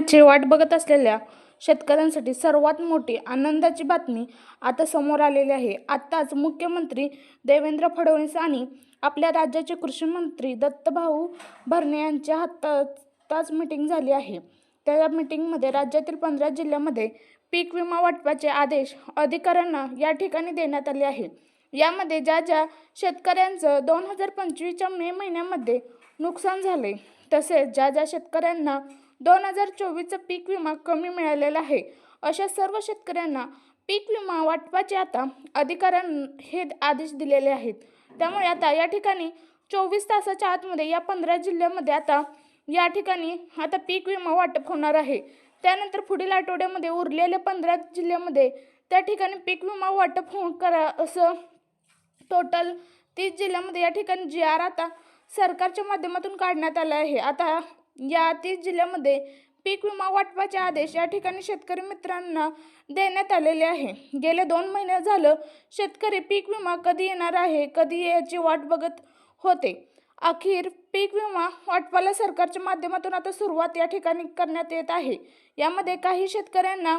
ची वाट बघत असलेल्या शेतकऱ्यांसाठी सर्वात मोठी आनंदाची बातमी आता समोर आलेली आहे. आत्ताच मुख्यमंत्री देवेंद्र फडणवीस आणि आपल्या राज्याचे कृषी मंत्री दत्तभाऊ भरणे यांच्या हाताच मिटिंग झाली आहे. त्या मिटिंगमध्ये राज्यातील पंधरा जिल्ह्यामध्ये पीक विमा वाटपाचे आदेश अधिकाऱ्यांना या ठिकाणी देण्यात आले आहे. यामध्ये ज्या ज्या शेतकऱ्यांचं दोन हजार पंचवीसच्या मे महिन्यामध्ये नुकसान झाले तसेच ज्या ज्या शेतकऱ्यांना दोन हजार चोवीसचा पीक विमा कमी मिळालेला आहे. अशा सर्व शेतकऱ्यांना पीक विमा वाटपाचे आता अधिकाऱ्यां हे आदेश दिलेले आहेत. त्यामुळे आता या ठिकाणी चोवीस तासाच्या आतमध्ये या पंधरा जिल्ह्यामध्ये आता या ठिकाणी आता पीक विमा वाटप होणार आहे. त्यानंतर पुढील आठवड्यामध्ये उरलेल्या पंधरा जिल्ह्यामध्ये त्या ठिकाणी पीक विमा वाटप हो करा असं टोटल तीस जिल्ह्यामध्ये या ठिकाणी जी आर आता सरकारच्या माध्यमातून काढण्यात आलं आहे. आता या तीस जिल्ह्यामध्ये पीक विमा वाटपाचे आदेश या ठिकाणी शेतकरी मित्रांना देण्यात आलेले आहे. गेले दोन महिने झालं शेतकरी पीक विमा कधी येणार आहे कधी याची वाट बघत होते. अखेर पीक विमा वाटपाला सरकारच्या माध्यमातून आता सुरुवात या ठिकाणी करण्यात येत आहे. यामध्ये काही शेतकऱ्यांना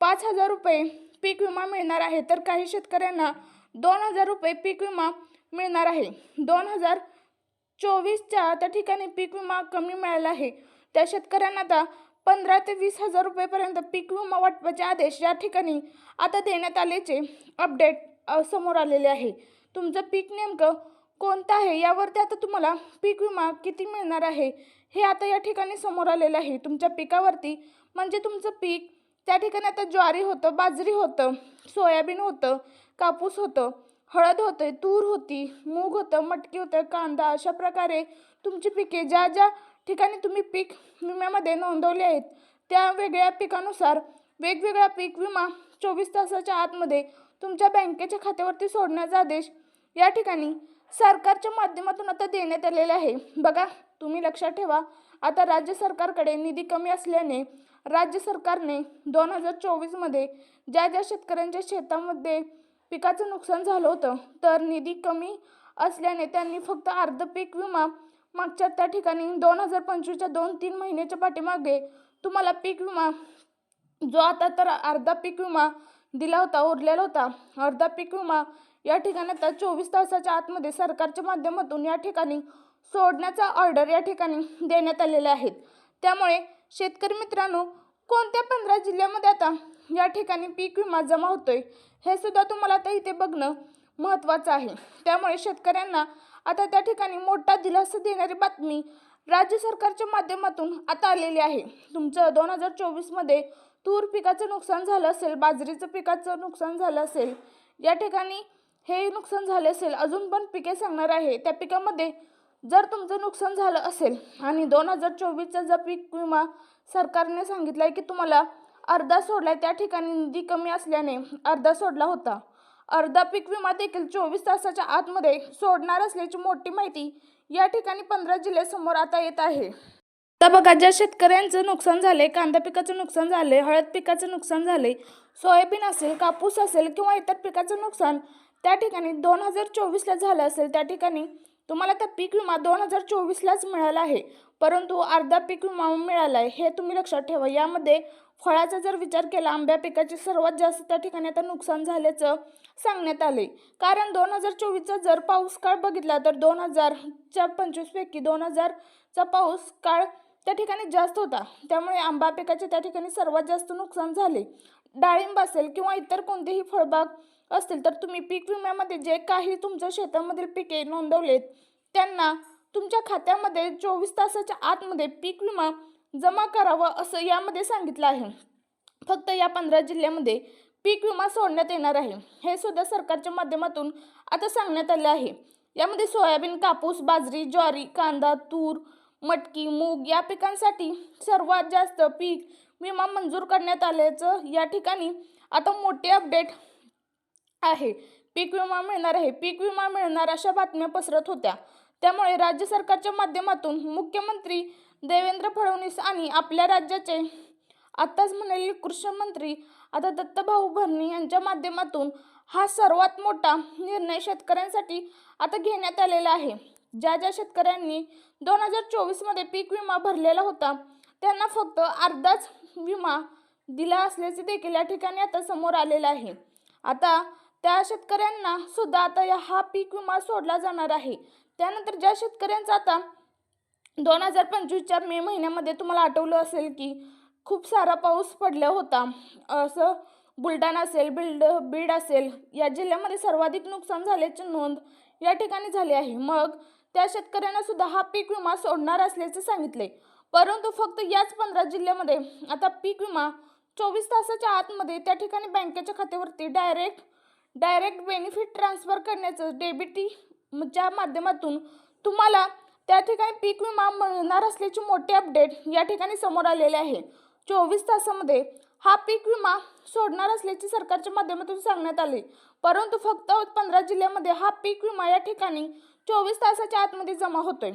पाच हजार रुपये पीक विमा मिळणार आहे तर काही शेतकऱ्यांना दोन हजार रुपये पीक विमा मिळणार आहे. दोन हजार चोवीसच्या त्या ठिकाणी पीक विमा कमी मिळाला आहे. त्या शेतकऱ्यांना आता पंधरा ते वीस हजार रुपयेपर्यंत पीक विमा वाटपाचे आदेश या ठिकाणी आता देण्यात आल्याचे अपडेट समोर आलेले आहे. तुमचं पीक नेमकं कोणतं आहे? यावरती आता तुम्हाला पीक विमा किती मिळणार आहे? हे आता या ठिकाणी समोर आलेलं आहे. तुमच्या पिकावरती म्हणजे तुमचं पीक त्या ठिकाणी आता ज्वारी होतं बाजरी होतं सोयाबीन होतं कापूस होतं हळद होते तूर होती मूग होतं मटकी होतं कांदा अशा प्रकारे तुमची पिके ज्या ज्या ठिकाणी तुम्ही पीक विम्यामध्ये नोंदवले आहेत त्या वेगळ्या पिकानुसार वेगवेगळा पीक विमा चोवीस तासाच्या आतमध्ये तुमच्या बँकेच्या खात्यावरती सोडण्याचा आदेश या ठिकाणी सरकारच्या माध्यमातून आता देण्यात आलेले आहे. बघा तुम्ही लक्षात ठेवा आता राज्य सरकारकडे निधी कमी असल्याने राज्य सरकारने दोन हजार चोवीसमध्ये ज्या ज्या शेतकऱ्यांच्या शेतामध्ये पिकाचं नुकसान झालं होतं. तर निधी कमी असल्याने त्यांनी फक्त अर्ध पीक विमा मागच्या त्या ठिकाणी दोन हजार पंचवीसच्या दोन तीन महिन्याच्या पाठीमागे तुम्हाला पीक विमा जो आता तर अर्धा पीक विमा दिला होता उरलेला होता. अर्धा पीक विमा या ठिकाणी आता चोवीस तासाच्या आतमध्ये सरकारच्या माध्यमातून या ठिकाणी सोडण्याचा ऑर्डर या ठिकाणी देण्यात आलेले आहेत त्यामुळे शेतकरी मित्रांनो कोणत्या पंधरा जिल्ह्यामध्ये आता या ठिकाणी पीक विमा जमा होतोय हे सुद्धा तुम्हाला आता इथे बघणं महत्त्वाचं आहे. त्यामुळे शेतकऱ्यांना आता त्या ठिकाणी मोठा दिलासा देणारी बातमी राज्य सरकारच्या माध्यमातून आता आलेली आहे. तुमचं दोन हजार चोवीसमध्ये तूर पिकाचं नुकसान झालं असेल बाजरीचं पिकाचं नुकसान झालं असेल या ठिकाणी हे नुकसान झाले असेल अजून पण पिके सांगणार आहे. त्या पिकामध्ये जर तुमचं नुकसान झालं असेल आणि दोन हजार चोवीसचा जर पीक विमा सरकारने सांगितलं आहे की तुम्हाला अर्धा सोडला त्या ठिकाणी निधी कमी असल्याने अर्धा सोडला होता. अर्धा पीक विमा देखील चोवीस तासाच्या आतमध्ये सोडणार असल्याची मोठी माहिती या ठिकाणी पंधरा जिल्ह्यासमोर आता येत आहे. आता बघा ज्या शेतकऱ्यांचं नुकसान झाले कांदा पिकाचं नुकसान झाले हळद पिकाचं नुकसान झाले सोयाबीन असेल कापूस असेल किंवा इतर पिकाचं नुकसान त्या ठिकाणी दोन हजार चोवीसला झालं असेल त्या ठिकाणी तुम्हाला तर पीक विमा दोन हजार चोवीसलाच मिळाला आहे. परंतु अर्धा पीक विमा मिळाला आहे हे तुम्ही लक्षात ठेवा. यामध्ये फळाचा जर विचार केला आंब्या पिकाचे सर्वात जास्त त्या ठिकाणी आता नुकसान झाल्याचं सांगण्यात आले कारण दोन हजार चोवीसचा जर पाऊस काळ बघितला तर दोन हजारच्या पंचवीसपैकी दोन हजारचा पाऊस काळ त्या ठिकाणी जास्त होता. त्यामुळे आंबा पिकाचे त्या ठिकाणी सर्वात जास्त नुकसान झाले. डाळिंब असेल किंवा इतर कोणतेही फळबाग असतील तर तुम्ही पीक विम्यामध्ये जे काही तुमच्या शेतामधील पिके नोंदवलेत त्यांना तुमच्या खात्यामध्ये चोवीस तासाच्या आतमध्ये पीक विमा जमा करावा असं यामध्ये सांगितलं आहे. फक्त या पंधरा जिल्ह्यामध्ये पीक विमा सोडण्यात येणार आहे. हे सुद्धा सरकारच्या माध्यमातून आता सांगण्यात आले आहे. यामध्ये सोयाबीन कापूस बाजरी ज्वारी कांदा तूर मटकी मूग या पिकांसाठी सर्वात जास्त पीक विमा मंजूर करण्यात आल्याचं या ठिकाणी आता मोठे अपडेट आहे. पीक विमा मिळणार आहे. पीक विमा मिळणार अशा बातम्या पसरत होत्या. त्यामुळे राज्य सरकारच्या माध्यमातून मुख्यमंत्री देवेंद्र फडणवीस आणि आपल्या राज्याचे आत्ताच म्हणाले कृषी मंत्री आता दत्तभाऊ भरणी यांच्या माध्यमातून हा सर्वात मोठा निर्णय शेतकऱ्यांसाठी आता घेण्यात आलेला आहे. ज्या ज्या शेतकऱ्यांनी दोन हजार चोवीसमध्ये पीक विमा भरलेला होता त्यांना फक्त अर्धाच विमा दिला असल्याचे देखील या ठिकाणी आता समोर आलेलं आहे. आता त्या शेतकऱ्यांना सुद्धा आता या हा पीक विमा सोडला जाणार आहे. त्यानंतर ज्या शेतकऱ्यांचा आता दोन हजार पंचवीसच्या मे महिन्यामध्ये तुम्हाला आठवलं असेल की खूप सारा पाऊस पडला होता. असं बुलढाणा असेल बिल्ड बीड असेल या जिल्ह्यामध्ये सर्वाधिक नुकसान झाल्याची नोंद या ठिकाणी झाली आहे. मग त्या शेतकऱ्यांना सुद्धा हा पीक विमा सोडणार असल्याचे सांगितले. परंतु फक्त याच पंधरा जिल्ह्यामध्ये आता पीक विमा चोवीस तासाच्या आतमध्ये त्या ठिकाणी बँकेच्या खात्यावरती डायरेक्ट डायरेक्ट बेनिफिट ट्रान्सफर करण्याचं डेबिटीच्या माध्यमातून तुम्हाला त्या ठिकाणी पीक विमा मिळणार असल्याची मोठी अपडेट या ठिकाणी समोर आलेले आहे. चोवीस तासामध्ये हा पीक विमा सोडणार असल्याचे सरकारच्या माध्यमातून सांगण्यात आले. परंतु फक्त पंधरा जिल्ह्यामध्ये हा पीक विमा या ठिकाणी चोवीस तासाच्या आतमध्ये जमा होतोय.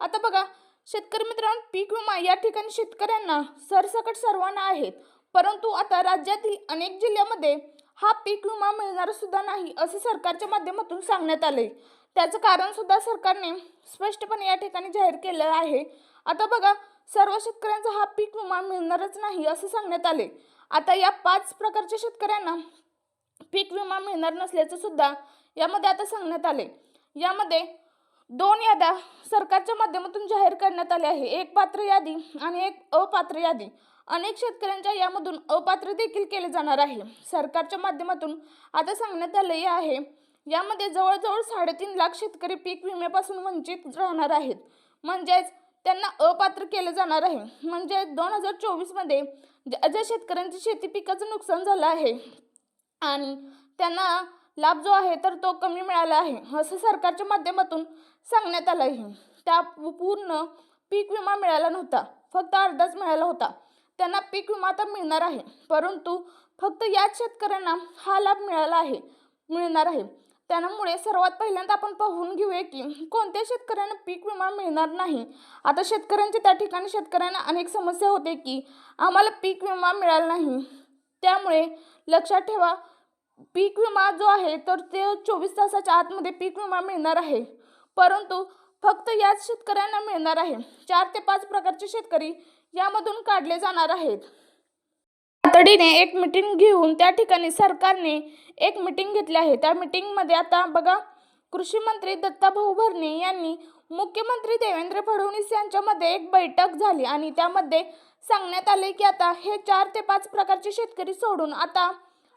आता बघा शेतकरी मित्रांनो पीक विमा या ठिकाणी शेतकऱ्यांना सरसकट सर्वांना आहेत. परंतु आता राज्यातील अनेक जिल्ह्यामध्ये हा पीक विमा मिळणार सुद्धा नाही असे सरकारच्या माध्यमातून सांगण्यात आले. त्याचं कारण सुद्धा सरकारने स्पष्टपणे या ठिकाणी जाहीर केलं आहे. आता बघा सर्व शेतकऱ्यांचा हा पीक विमा मिळणारच नाही असे सांगण्यात आले. आता या पाच प्रकारच्या शेतकऱ्यांना पीक विमा मिळणार नसल्याचं सुद्धा यामध्ये आता सांगण्यात आले. यामध्ये दोन याद्या सरकारच्या माध्यमातून जाहीर करण्यात आल्या आहे एक पात्र यादी आणि एक अपात्र यादी. अनेक शेतकऱ्यांच्या यामधून अपात्र देखील केले जाणार आहे. सरकारच्या माध्यमातून आता सांगण्यात आले आहे यामध्ये जवळजवळ साडेतीन लाख शेतकरी पीक विम्यापासून वंचित राहणार आहेत. म्हणजेच त्यांना अपात्र केलं जाणार आहे. म्हणजे दोन हजार चोवीसमध्ये ज्या ज्या शेतकऱ्यांच्या शेती पिकाचं नुकसान झालं आहे आणि त्यांना लाभ जो आहे तर तो कमी मिळाला आहे असं सरकारच्या माध्यमातून सांगण्यात आलं आहे त्या पूर्ण पीक विमा मिळाला नव्हता फक्त अर्धाच मिळाला होता. त्यांना पीक विमा आता मिळणार आहे. परंतु फक्त याच शेतकऱ्यांना हा लाभ मिळाला आहे मिळणार आहे. त्यामुळे सर्वात पहिल्यांदा आपण पाहून घेऊया की कोणत्या शेतकऱ्यांना पीक विमा मिळणार नाही. आता शेतकऱ्यांच्या त्या ठिकाणी शेतकऱ्यांना अनेक समस्या होते की आम्हाला पीक विमा मिळाला नाही. त्यामुळे लक्षात ठेवा पीक विमा जो आहे तर ते चोवीस तासाच्या आतमध्ये पीक विमा मिळणार आहे. परंतु फक्त याच शेतकऱ्यांना मिळणार आहे. चार ते पाच प्रकारचे शेतकरी यामधून काढले जाणार आहेत. तातडीने एक मिटिंग घेऊन त्या ठिकाणी सरकारने एक मिटिंग घेतली आहे. त्या मिटिंगमध्ये आता बघा कृषी मंत्री दत्ताभाऊ भरणे यांनी मुख्यमंत्री देवेंद्र फडणवीस यांच्यामध्ये एक बैठक झाली आणि त्यामध्ये सांगण्यात आले की आता हे चार ते पाच प्रकारचे शेतकरी सोडून आता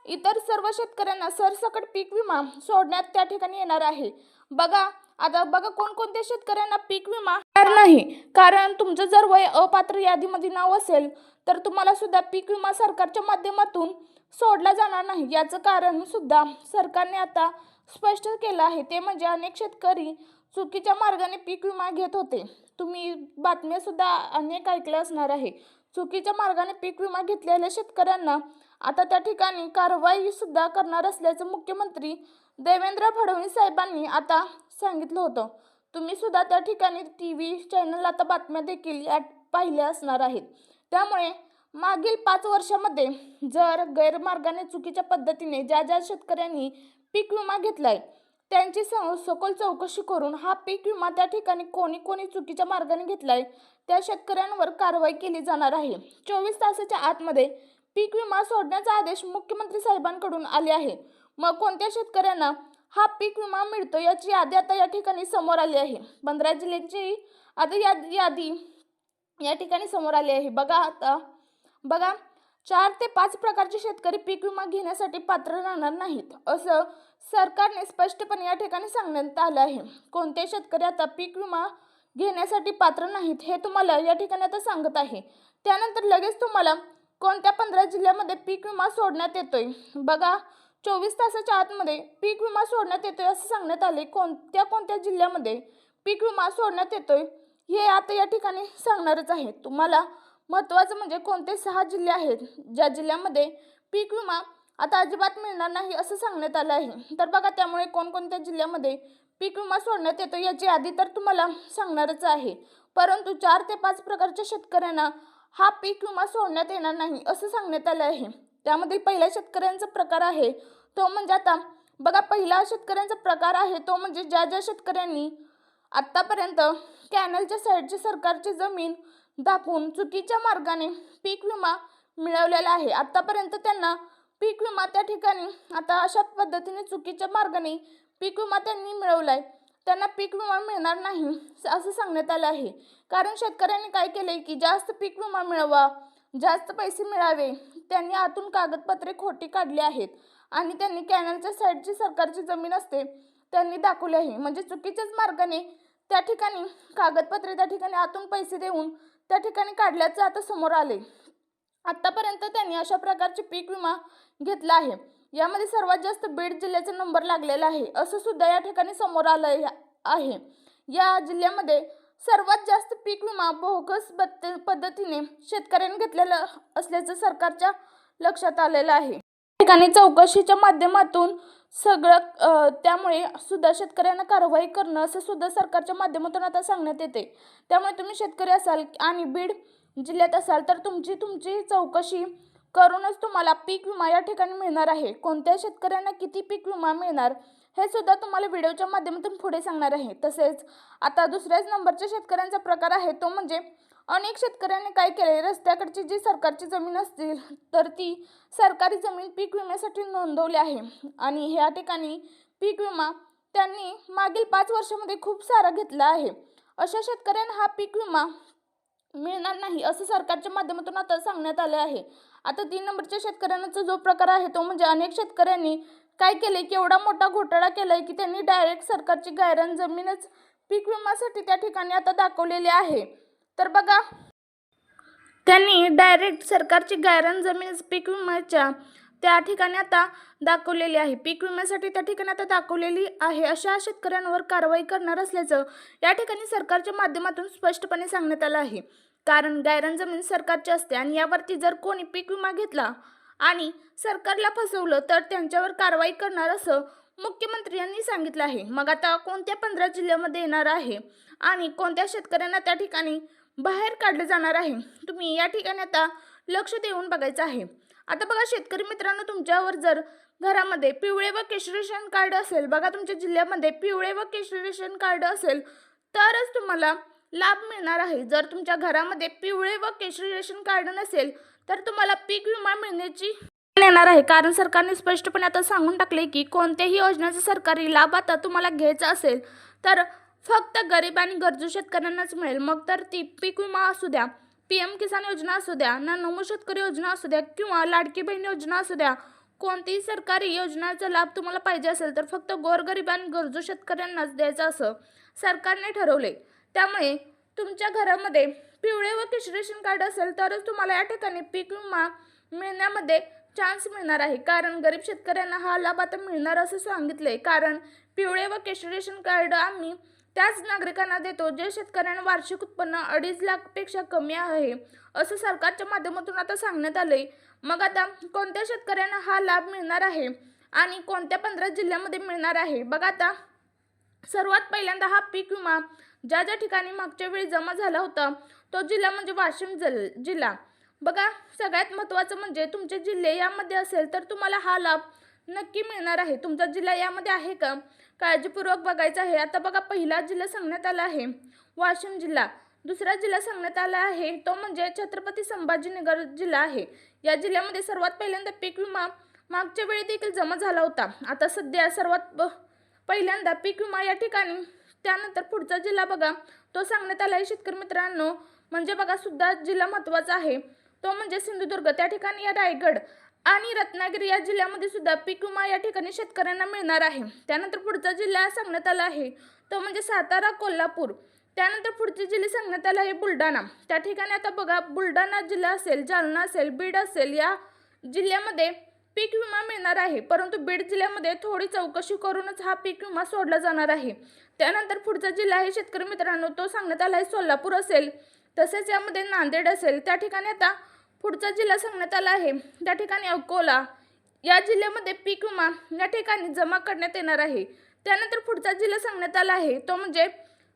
इतर सर्व शेतकऱ्यांना सरसकट पीक विमा सोडण्यात त्या ठिकाणी येणार आहे. बघा आता बघा कोणकोणत्या शेतकऱ्यांना पीक विमा नाही. कारण तुमचं जर वय अपात्र यादीमध्ये नाव असेल तर तुम्हाला सुद्धा पीक विमा सरकारच्या माध्यमातून सोडला जाणार नाही. याचं कारण सुद्धा सरकारने आता स्पष्ट केलं आहे. ते म्हणजे अनेक शेतकरी चुकीच्या मार्गाने पीक विमा घेत होते. तुम्ही बातम्या सुद्धा अनेक ऐकल्या असणार आहे. चुकीच्या मार्गाने पीक विमा घेतलेल्या शेतकऱ्यांना आता त्या ठिकाणी कारवाई सुद्धा करणार असल्याचं मुख्यमंत्री देवेंद्र फडणवीस साहेबांनी आता सांगितलं होतं. तुम्ही सुद्धा त्या ठिकाणी टी व्ही चॅनल आता बातम्या देखील या पाहिल्या असणार आहेत. त्यामुळे मागील पाच वर्षामध्ये जर गैरमार्गाने चुकीच्या पद्धतीने ज्या ज्या शेतकऱ्यांनी पीक विमा घेतलाय त्यांची सखोल चौकशी करून हा पीक विमा त्या ठिकाणी कोणी कोणी चुकीच्या मार्गाने घेतलाय त्या शेतकऱ्यांवर कारवाई केली जाणार आहे. चोवीस तासाच्या आतमध्ये पीक विमा सोडण्याचा आदेश मुख्यमंत्री साहेबांकडून आले आहे. मग कोणत्या शेतकऱ्यांना हा पीक विमा मिळतो याची यादी आता या ठिकाणी समोर आली आहे. पंधरा जिल्ह्यांची आता यादी यादी या ठिकाणी समोर आली आहे. बघा आता बघा चार ते पाच प्रकारचे शेतकरी पीक विमा घेण्यासाठी पात्र राहणार नाहीत असं सरकारने स्पष्टपणे या ठिकाणी सांगण्यात आलं आहे. कोणते शेतकरी आता पीक विमा घेण्यासाठी पात्र नाहीत हे तुम्हाला या ठिकाणी आता सांगत आहे. त्यानंतर लगेच तुम्हाला कोणत्या पंधरा जिल्ह्यामध्ये पीक विमा सोडण्यात येतोय? बघा चोवीस तासाच्या आतमध्ये पीक विमा सोडण्यात येतोय असं सांगण्यात आले. कोणत्या कोणत्या जिल्ह्यामध्ये पीक विमा सोडण्यात येतोय? हे आता या ठिकाणी सांगणारच आहे. तुम्हाला महत्त्वाचं म्हणजे कोणते सहा जिल्हे आहेत? ज्या जिल्ह्यामध्ये पीक विमा आता अजिबात मिळणार नाही असं सांगण्यात आलं आहे. तर बघा त्यामुळे कोणकोणत्या जिल्ह्यामध्ये पीक विमा सोडण्यात येतो याची यादी तर तुम्हाला सांगणारच आहे. परंतु चार ते पाच प्रकारच्या शेतकऱ्यांना हा पीक विमा सोडण्यात येणार नाही असं सांगण्यात आलं आहे. त्यामध्ये पहिल्या शेतकऱ्यांचा प्रकार आहे. तो म्हणजे आता बघा पहिला शेतकऱ्यांचा प्रकार आहे तो म्हणजे ज्या ज्या शेतकऱ्यांनी आत्तापर्यंत कॅनलच्या साईडची सरकारची जमीन दाखवून चुकीच्या मार्गाने पीक विमा मिळवलेला आहे. आत्तापर्यंत त्यांना पीक विमा त्या ठिकाणी आता अशा पद्धतीने चुकीच्या मार्गाने पीक विमा त्यांनी मिळवला आहे त्यांना पीक विमा मिळणार नाही असं सांगण्यात आलं आहे. कारण शेतकऱ्यांनी काय केले की जास्त पीक विमा मिळवा जास्त पैसे मिळावे त्यांनी आतून कागदपत्रे खोटी काढली आहेत आणि त्यांनी कॅनलच्या साईडची सरकारची जमीन असते त्यांनी दाखवली आहे. म्हणजे चुकीच्याच मार्गाने त्या ठिकाणी कागदपत्रे त्या ठिकाणी आतून पैसे देऊन त्या ठिकाणी काढल्याचं आता समोर आले आत्तापर्यंत त्यांनी अशा प्रकारचे पीक विमा घेतला आहे. यामध्ये सर्वात जास्त बीड जिल्ह्याचा नंबर लागलेला आहे असं सुद्धा या ठिकाणी समोर आलं आहे या जिल्ह्यामध्ये सर्वात जास्त पीक विमा बोगस पद्धतीने शेतकऱ्यांनी घेतलेला असल्याचं सरकारच्या लक्षात आलेलं आहे. या ठिकाणी चौकशीच्या माध्यमातून सगळं त्यामुळे सुद्धा शेतकऱ्यांना कारवाई करणं असं सुद्धा सरकारच्या माध्यमातून आता सांगण्यात येते. त्यामुळे तुम्ही शेतकरी असाल आणि बीड जिल्ह्यात असाल तर तुमची तुमची चौकशी करूनच तुम्हाला पीक विमा या ठिकाणी मिळणार आहे. कोणत्या शेतकऱ्यांना किती पीक विमा मिळणार हे सुद्धा तुम्हाला व्हिडिओच्या माध्यमातून पुढे सांगणार आहे. तसेच आता दुसऱ्याच नंबरच्या शेतकऱ्यांचा प्रकार आहे तो म्हणजे अनेक शेतकऱ्यांनी काय केले रस्त्याकडची जी सरकारची जमीन असतील तर ती सरकारी जमीन पीक विम्यासाठी नोंदवली आहे. आणि ह्या ठिकाणी पीक विमा त्यांनी मागील पाच वर्षामध्ये खूप सारा घेतला आहे. अशा शेतकऱ्यांना हा पीक विमा मिळणार नाही असं सरकारच्या माध्यमातून आता सांगण्यात आले आहे. आता तीन नंबरच्या शेतकऱ्यांचा जो प्रकार आहे तो म्हणजे अनेक शेतकऱ्यांनी काय केले की एवढा मोठा घोटाळा केलाय की त्यांनी डायरेक्ट सरकारची गायरान जमीनच पीक विम्यासाठी त्या ठिकाणी आता दाखवलेली आहे. तर बघा त्यांनी डायरेक्ट सरकारची गायरान जमीन पीक विम्याच्या त्या ठिकाणी आता दाखवलेली आहे. पीक विम्यासाठी त्या ठिकाणी आता दाखवलेली आहे. अशा शेतकऱ्यांवर कारवाई करणार असल्याचं या ठिकाणी सरकारच्या माध्यमातून स्पष्टपणे सांगण्यात आलं आहे. कारण गायरान जमीन सरकारची असते आणि यावरती जर कोणी पीक विमा घेतला आणि सरकारला फसवलं तर त्यांच्यावर कारवाई करणार असं मुख्यमंत्री यांनी सांगितलं आहे. मग आता कोणत्या पंधरा जिल्ह्यामध्ये येणार आहे आणि कोणत्या शेतकऱ्यांना त्या ठिकाणी बाहेर काढलं जाणार आहे? तुम्ही या ठिकाणी आता लक्ष देऊन बघायचं आहे. आता बघा शेतकरी मित्रांनो तुमच्यावर जर घरामध्ये पिवळे व केशरी रेशन कार्ड असेल बघा तुमच्या जिल्ह्यामध्ये पिवळे व केशरी रेशन कार्ड असेल तरच तुम्हाला लाभ मिळणार आहे. जर तुमच्या घरामध्ये पिवळे व केशरी रेशन कार्ड नसेल तर तुम्हाला पीक विमा मिळण्याची येणार आहे. कारण सरकारने स्पष्टपणे आता सांगून टाकले की कोणत्याही योजनेचा सरकारी लाभ आता तुम्हाला घ्यायचा असेल तर फक्त गरीब आणि गरजू शेतकऱ्यांनाच मिळेल. मग तर ती पीक विमा असू द्या पी एम किसान योजना असू द्या ना नमो शेतकरी योजना असू द्या किंवा लाडकी बहीण योजना असू द्या कोणतीही सरकारी योजनाचा लाभ तुम्हाला पाहिजे असेल तर फक्त गोरगरीब आणि गरजू शेतकऱ्यांनाच द्यायचं असं सरकारने ठरवले त्यामुळे तुमच्या घरामध्ये पिवळे व केशरी रेशन कार्ड असेल तरच तुम्हाला या ठिकाणी पीक विमा मिळण्यामध्ये चान्स मिळणार आहे. कारण गरीब शेतकऱ्यांना हा लाभ आता मिळणार असं सांगितले कारण पिवळे व केशरी रेशन कार्ड आम्ही त्याच नागरिकांना देतो जे शेतकऱ्यांना वार्षिक उत्पन्न अडीच लाखपेक्षा कमी आहे असं सरकारच्या माध्यमातून आता सांगण्यात आले मग आता कोणत्या शेतकऱ्यांना हा लाभ मिळणार आहे आणि कोणत्या पंधरा जिल्ह्यामध्ये मिळणार आहे? बघा आता सर्वात पहिल्यांदा हा पीक विमा ज्या ज्या ठिकाणी मागच्या वेळी जमा झाला होता तो जिल्हा म्हणजे वाशिम जल जिल्हा. बघा सगळ्यात महत्त्वाचं म्हणजे तुमचे जिल्हे यामध्ये असेल तर तुम्हाला हा लाभ नक्की मिळणार आहे. तुमचा जिल्हा यामध्ये आहे का? काळजीपूर्वक बघायचं आहे. आता बघा पहिला जिल्हा सांगण्यात आला आहे वाशिम जिल्हा. दुसरा जिल्हा सांगण्यात आला आहे तो म्हणजे छत्रपती संभाजीनगर जिल्हा आहे. या जिल्ह्यामध्ये सर्वात पहिल्यांदा पीक विमा मागच्या वेळी देखील जमा झाला होता. आता सध्या सर्वात ब- पहिल्यांदा पीक विमा या ठिकाणी त्यानंतर पुढचा जिल्हा बघा. तो सांगण्यात आला आहे शेतकरी मित्रांनो म्हणजे बघा सुद्धा जिल्हा महत्त्वाचा आहे. तो म्हणजे सिंधुदुर्ग. त्या ठिकाणी या रायगड आणि रत्नागिरी या जिल्ह्यामध्ये सुद्धा पीक विमा या ठिकाणी शेतकऱ्यांना मिळणार आहे. त्यानंतर पुढचा जिल्हा सांगण्यात आला आहे. तो म्हणजे सातारा कोल्हापूर. त्यानंतर पुढचे जिल्हे सांगण्यात आले आहे बुलढाणा. त्या ठिकाणी आता बघा बुलढाणा जिल्हा असेल जालना असेल बीड असेल या जिल्ह्यामध्ये पीक विमा मिळणार आहे. परंतु बीड जिल्ह्यामध्ये थोडी चौकशी करूनच हा पीक विमा सोडला जाणार आहे. त्यानंतर पुढचा जिल्हा आहे शेतकरी मित्रांनो तो सांगण्यात आला आहे सोलापूर असेल. तसेच यामध्ये नांदेड असेल. त्या ठिकाणी आता पुढचा जिल्हा सांगण्यात आला आहे. त्या ठिकाणी अकोला या जिल्ह्यामध्ये पीक विमा या ठिकाणी जमा करण्यात येणार आहे. त्यानंतर पुढचा जिल्हा सांगण्यात आला आहे. तो म्हणजे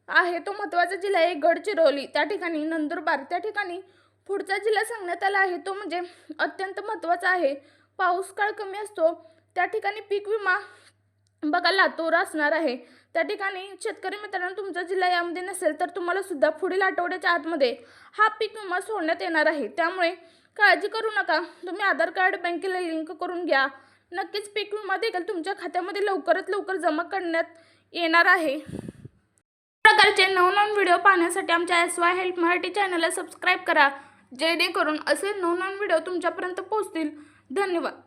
आहे तो महत्त्वाचा जिल्हा आहे गडचिरोली. त्या ठिकाणी नंदुरबार त्या ठिकाणी पुढचा जिल्हा सांगण्यात आला आहे. तो म्हणजे अत्यंत महत्त्वाचा आहे. पाऊस काळ कमी असतो. त्या ठिकाणी पीक विमा बघा लातूर असणार आहे. त्या ठिकाणी शेतकरी मित्रांनो तुमचा जिल्हा यामध्ये नसेल तर तुम्हाला सुद्धा पुढील आठवड्याच्या आतमध्ये हा पीक विमा सोडण्यात येणार आहे. त्यामुळे काळजी करू नका. तुम्ही आधार कार्ड बँकेला लिंक करून घ्या. नक्कीच पीक विमा देखील तुमच्या खात्यामध्ये लवकरात लवकर जमा करण्यात येणार आहे. प्रकारचे नवनवीन व्हिडिओ पाहण्यासाठी आमच्या एस वाय हेल्प मराठी चॅनलला सबस्क्राईब करा. जेणेकरून असे नवनवीन व्हिडिओ तुमच्यापर्यंत पोहोचतील. धन्यवाद.